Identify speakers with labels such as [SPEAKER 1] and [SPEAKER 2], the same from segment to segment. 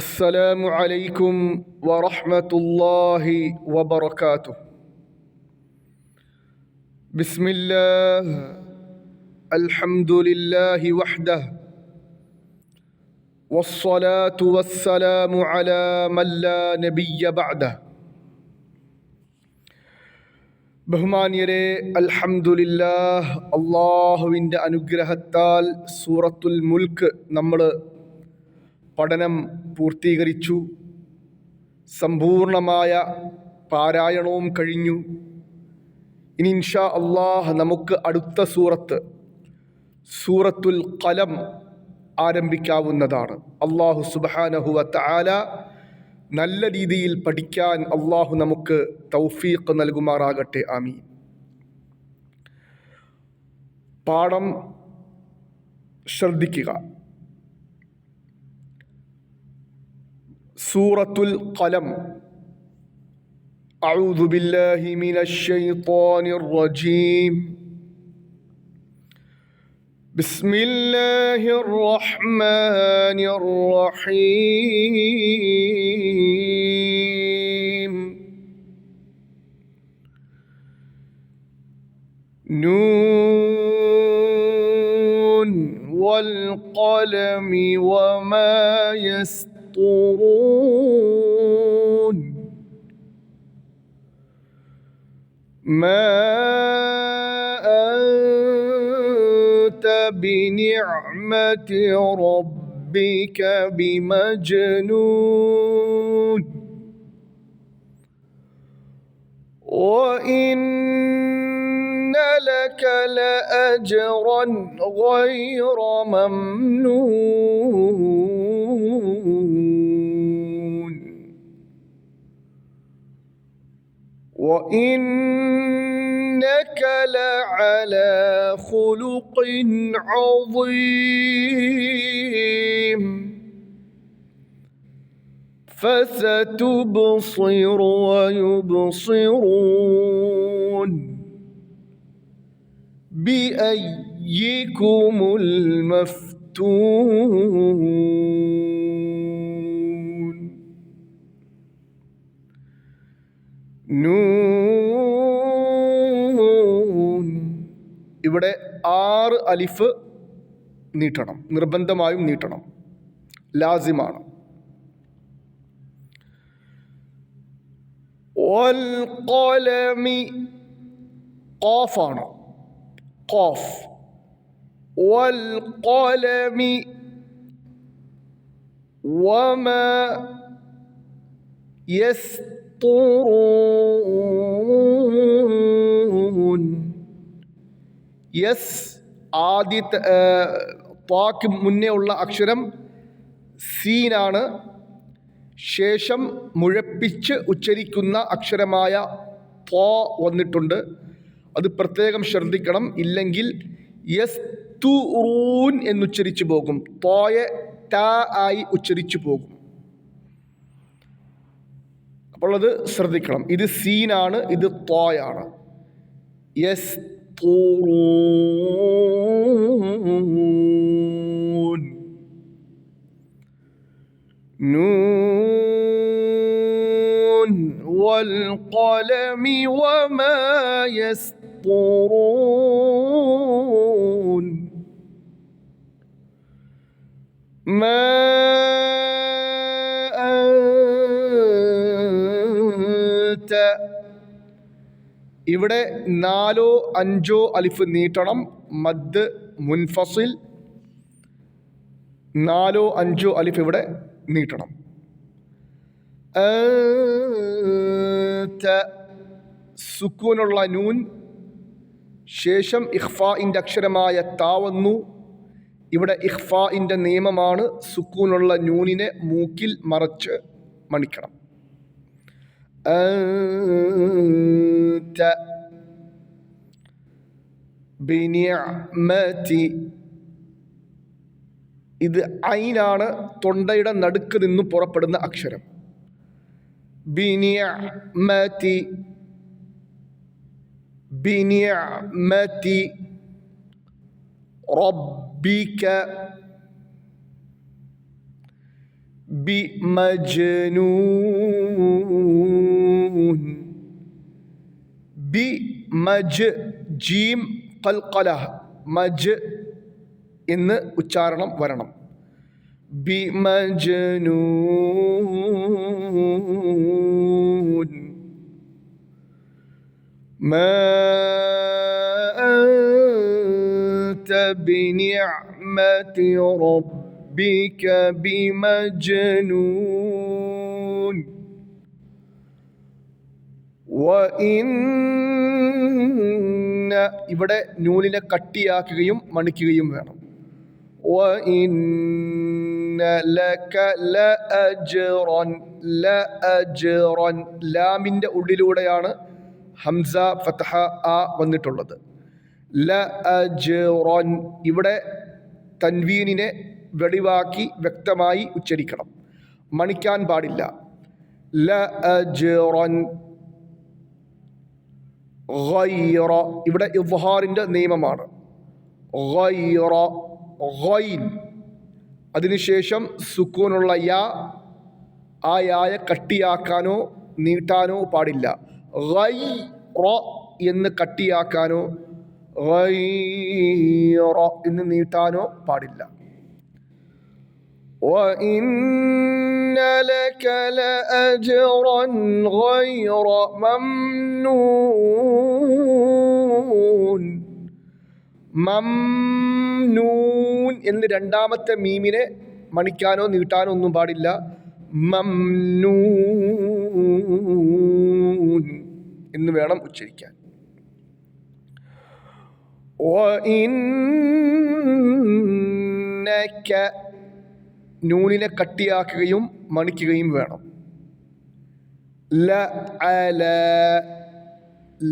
[SPEAKER 1] السلام عليكم ورحمة الله وبركاته بسم الله الحمد لله وحده والصلاة والسلام على من لا نبي بعده ബഹുമാന്യരെ അൽഹംദുലില്ലാഹ് അള്ളാഹുവിൻ്റെ അനുഗ്രഹത്താൽ സൂറത്തുൽ മുൽക്ക് നമ്മൾ പഠനം പൂർത്തീകരിച്ചു. സമ്പൂർണമായ പാരായണവും കഴിഞ്ഞു. ഇനി ഇൻഷാ അള്ളാഹ് നമുക്ക് അടുത്ത സൂറത്ത് സൂറത്തുൽ കലം ആരംഭിക്കാവുന്നതാണ്. അള്ളാഹു സുബാനഹുവ താല നല്ല രീതിയിൽ പഠിക്കാൻ അള്ളാഹു നമുക്ക് തൗഫീഖ് നൽകുമാറാകട്ടെ. ആമീൻ. പാഠം ശ്രദ്ധിക്കുക. സൂറത്തുൽ കലം أعوذ بالله من الشيطان الرجيم بسم الله الرحمن الرحيم نون والقلم وما يسطرون بنعمة ربك بمجنون. وإن لك لأجرا غير ممنون. وإنك لعلى خلق عظيم. فستبصر ويبصرون. بأيكم المفتون. നൂൻ ഇവിടെ ആറ് അലിഫ് നീട്ടണം നിർബന്ധമായും നീട്ടണം. ലാസിമാണ്. വൽഖലമി ഖാഫാണ്. ഖാഫ്. വൽഖലമി വമാ യസ്തുറൂൻ ആദ്യ താക്ക് മുന്നേ ഉള്ള അക്ഷരം സീനാണ്. ശേഷം മുഴപ്പിച്ച് ഉച്ചരിക്കുന്ന അക്ഷരമായ പോ വന്നിട്ടുണ്ട്. അത് പ്രത്യേകം ശ്രദ്ധിക്കണം. ഇല്ലെങ്കിൽ യസ് തുറൂൻ എന്നുച്ചരിച്ചു പോകും. തോയെ ട ആയി ഉച്ചരിച്ചു പോകും. അപ്പോൾ അത് ശ്രദ്ധിക്കണം. ഇത് സീനാണ് ഇത് തോയാണ്. യസ് نون والقلم وما يسطرون ما ഇവിടെ നാലോ അഞ്ചോ അലിഫ് നീട്ടണം. മദ് മുൻഫസിൽ നാലോ അഞ്ചോ അലിഫ് ഇവിടെ നീട്ടണം. സുക്കൂനുള്ള നൂൻ. ശേഷം ഇഖ്ഫാഇന്റെ അക്ഷരമായ താവന്നു ഇവിടെ ഇഖ്ഫാഇന്റെ നിയമമാണ് സുക്കൂനുള്ള നൂനിനെ മൂക്കിൽ മറച്ച് മണിക്കണം. أنت ബിനിയമതി ഇത് ഐനാണ് തൊണ്ടയുടെ നടുക്ക് നിന്ന് പുറപ്പെടുന്ന അക്ഷരം ബിനിയമതി ബിനിയമതി റബ്ബിക بمجنون بمج ജീം കൽക്കല മജ് എന്ന് ഉച്ചാരണം വരണം بمجنون ما أنت بنعمة ഇവിടെ നൂലിനെ കട്ടിയാക്കുകയും മണിക്കുകയും വേണം. ലാമിന്റെ ഉള്ളിലൂടെയാണ് ഹംസ ഫത്തഹ ആ വന്നിട്ടുള്ളത്. ല ഇവിടെ തൻവീനിനെ വെളിവാക്കി വ്യക്തമായി ഉച്ചരിക്കണം. മണിക്കാൻ പാടില്ല. ല ഗൈറ. ഇവിടെ ഇവഹാറിന്റെ നിയമമാണ്. ഗൈറ ഗൈൻ. അതിനുശേഷം സുക്കൂനുള്ള യാ ആ യായ കട്ടിയാക്കാനോ നീട്ടാനോ പാടില്ല. ഗൈ റോ എന്ന് കട്ടിയാക്കാനോ റോ എന്ന് നീട്ടാനോ പാടില്ല. لك لأجرا غير ممنون മംനൂൻ എന്ന് രണ്ടാമത്തെ മീമിനെ മണിക്കാനോ നീട്ടാനോ ഒന്നും പാടില്ല മംനൂൻ എന്ന് വേണം ഉച്ചരിക്കാൻ وإنك നൂനിനെ കട്ടിയാക്കുകയും മണിക്കുകയും വേണം ല അല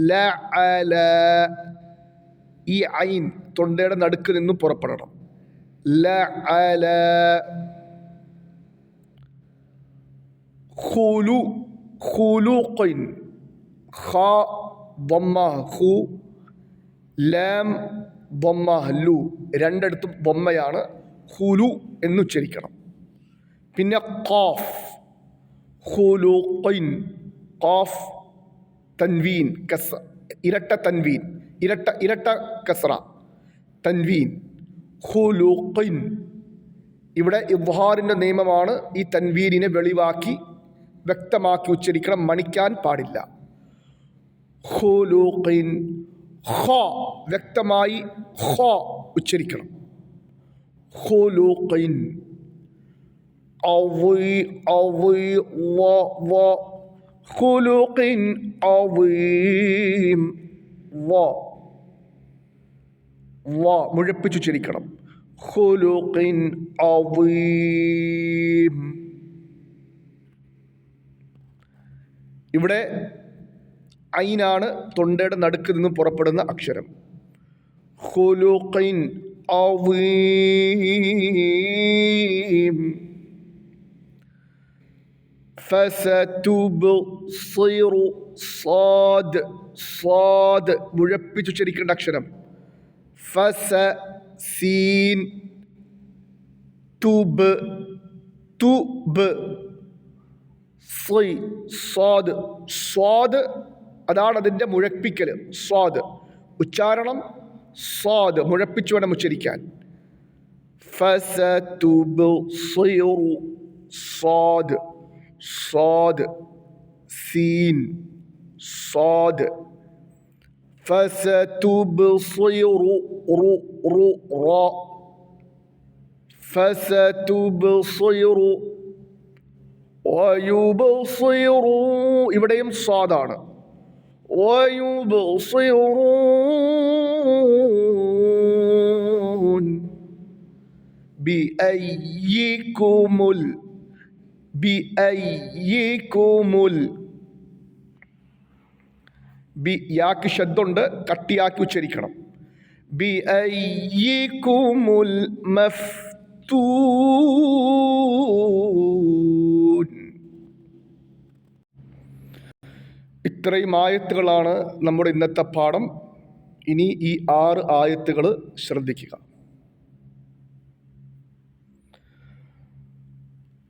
[SPEAKER 1] ല അല ഈ ഐൻ തൊണ്ടയുടെ നടുക്ക് നിന്നും പുറപ്പെടണം ല അല ഖുലു ഖുലുഖിൻ ഖ ضم ഖു ലാം ضم ലു രണ്ടിടത്തും ബൊമ്മയാണ് ഹുലു എന്നുച്ചരിക്കണം പിന്നെ ഖാഫ് ഖുലുഖിൻ ഖാഫ് തൻവീൻ കസ ഇരട്ട തൻവീൻ ഇരട്ട ഇരട്ട കസ്ര തൻവീൻ ഖുലുഖിൻ. ഇവിടെ ഇവ്ഹാറിന്റെ നിയമമാണ് ഈ തൻവീനിനെ വെളിവാക്കി വ്യക്തമാക്കി ഉച്ചരിക്കണം മണിക്കാൻ പാടില്ല. ഖുലുഖിൻ ഹോ വ്യക്തമായി ഹോ ഉച്ചരിക്കണം. ഖുലുഖിൻ. വ വ ഖുലുഖിൻ അവീം വ വ മുഴപ്പിച്ചു ചിരിക്കണം. ഖുലുഖിൻ അവീം ഇവിടെ ഐനാണ് തൊണ്ടയുടെ നടുക്ക് നിന്ന് പുറപ്പെടുന്ന അക്ഷരം. ഖുലുഖിൻ അവീം ഫസതുബ്സിറു സാദ് സാദ് മുഴപ്പിച്ചുച്ചരിക്കേണ്ട അക്ഷരം. ഫസ സീൻ തുബ് തുബ് സ്വാദ് സ്വാദ് അതാണ് അതിന്റെ മുഴപ്പിക്കൽ സ്വാദ് ഉച്ചാരണം സ്വാദ് മുഴപ്പിച്ചു വേണം ഉച്ചരിക്കാൻ. ഫസ ഫസതുബ്സിറു സ്വാദ് صاد سين صاد فستبصر رو رو را فستبصر ويبصر ഇവിടെയും സ്വാദാണ് ويبصرون بأيكم ال ബി യാക്ക് ശബ്ദമുണ്ട് കട്ടിയാക്കി ഉച്ചരിക്കണം. ബി ഐ മഫ്തൂൻ. ഇത്രയും ആയത്തുകളാണ് നമ്മുടെ ഇന്നത്തെ പാഠം. ഇനി ഈ ആറ് ആയത്തുകൾ ശ്രദ്ധിക്കുക.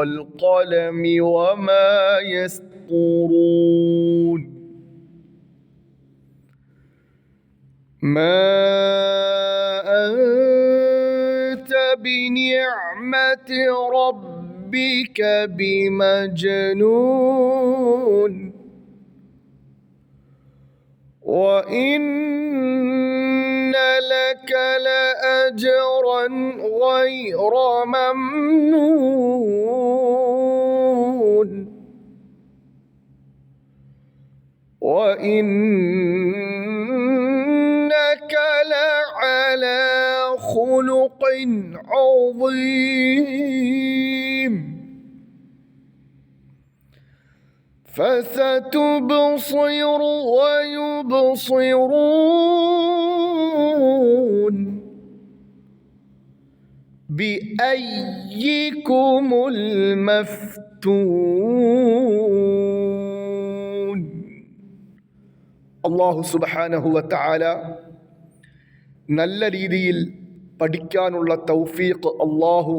[SPEAKER 1] والقلم وما يسطرون ما أنت بنعمة ربك بمجنون وإن لك لأجرا غير ممنون وإنك لعلى خلق عظيم. فستبصر ويبصرون بأيكم المفتون. അള്ളാഹു സുബാനഹുവ താല നല്ല രീതിയിൽ പഠിക്കാനുള്ള തൗഫീഖ് അള്ളാഹു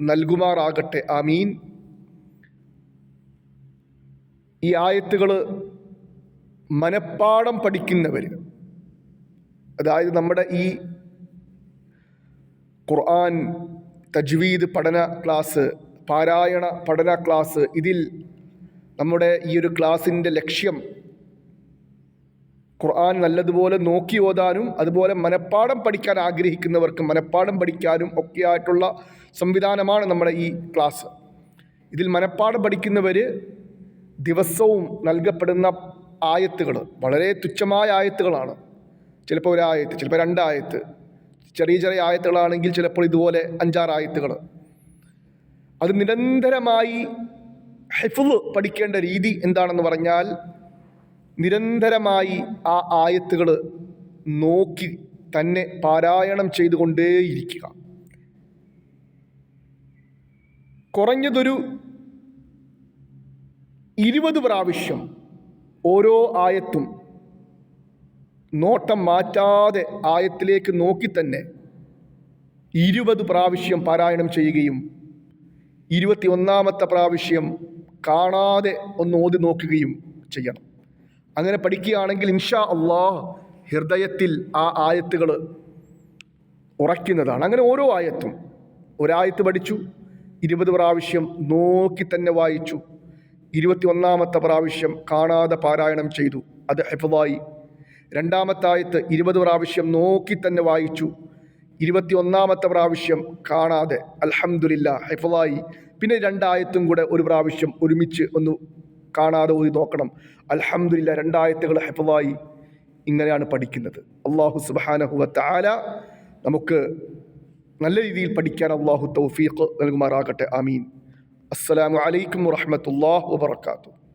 [SPEAKER 1] നൽകുമാറാകട്ടെ. ആമീൻ. ഈ ആയത്തുകൾ മനപ്പാടം പഠിക്കുന്നവർ അതായത് നമ്മുടെ ഈ ഖുർആൻ തജ്വീദ് പഠന ക്ലാസ് പാരായണ പഠന ക്ലാസ് ഇതിൽ നമ്മുടെ ഈ ഒരു ക്ലാസ്സിന്റെ ലക്ഷ്യം ഖുർആൻ നല്ലതുപോലെ നോക്കി ഓതാനും അതുപോലെ മനഃപ്പാടം പഠിക്കാൻ ആഗ്രഹിക്കുന്നവർക്ക് മനഃപ്പാടം പഠിക്കാനും ഒക്കെയായിട്ടുള്ള സംവിധാനമാണ് നമ്മുടെ ഈ ക്ലാസ്. ഇതിൽ മനഃപ്പാടം പഠിക്കുന്നവർ ദിവസവും നൽകപ്പെടുന്ന ആയത്തുകൾ വളരെ തുച്ഛമായ ആയത്തുകളാണ്. ചിലപ്പോൾ ഒരായത്ത് ചിലപ്പോൾ രണ്ടായത്ത് ചെറിയ ചെറിയ ആയത്തുകളാണെങ്കിൽ ചിലപ്പോൾ ഇതുപോലെ അഞ്ചാറ് ആയത്തുകൾ അത് നിരന്തരമായി ഹെഫുവ് പഠിക്കേണ്ട രീതി എന്താണെന്ന് പറഞ്ഞാൽ നിരന്തരമായി ആ ആയത്തുകൾ നോക്കി തന്നെ പാരായണം ചെയ്തുകൊണ്ടേയിരിക്കുക. കുറഞ്ഞതൊരു ഇരുപത് പ്രാവശ്യം ഓരോ ആയത്തും നോട്ടം മാറ്റാതെ ആയത്തിലേക്ക് നോക്കി തന്നെ ഇരുപത് പ്രാവശ്യം പാരായണം ചെയ്യുകയും ഇരുപത്തി ഒന്നാമത്തെ പ്രാവശ്യം കാണാതെ ഒന്ന് ഓതി നോക്കുകയും ചെയ്യണം. അങ്ങനെ പഠിക്കുകയാണെങ്കിൽ ഇൻഷാ അള്ളാഹ് ഹൃദയത്തിൽ ആ ആയത്തുകൾ ഉറയ്ക്കുന്നതാണ്. അങ്ങനെ ഓരോ ആയത്തും. ഒരായത്ത് പഠിച്ചു ഇരുപത് പ്രാവശ്യം നോക്കി തന്നെ വായിച്ചു ഇരുപത്തി ഒന്നാമത്തെ പ്രാവശ്യം കാണാതെ പാരായണം ചെയ്തു അത് ഹെഫായി രണ്ടാമത്തെ ആയത്ത് ഇരുപത് പ്രാവശ്യം നോക്കി തന്നെ വായിച്ചു ഇരുപത്തി ഒന്നാമത്തെ പ്രാവശ്യം കാണാതെ. അലഹമുല്ല ഹെഫലായി പിന്നെ രണ്ടായത്തും കൂടെ ഒരു പ്രാവശ്യം ഒരുമിച്ച് ഒന്ന് കാണാതെ ഓതി നോക്കണം. അലഹമില്ല രണ്ടായത്തുകൾ ഹെഫായി ഇങ്ങനെയാണ് പഠിക്കുന്നത്. അള്ളാഹു സുബാനഹുവ താല നമുക്ക് നല്ല രീതിയിൽ പഠിക്കാൻ അള്ളാഹു തൗഫീഖ് നൽകുമാറാകട്ടെ. ആമീൻ. അസ്സലാമു അലൈക്കും വറഹമത്തല്ലാഹ് വബർക്കാത്തു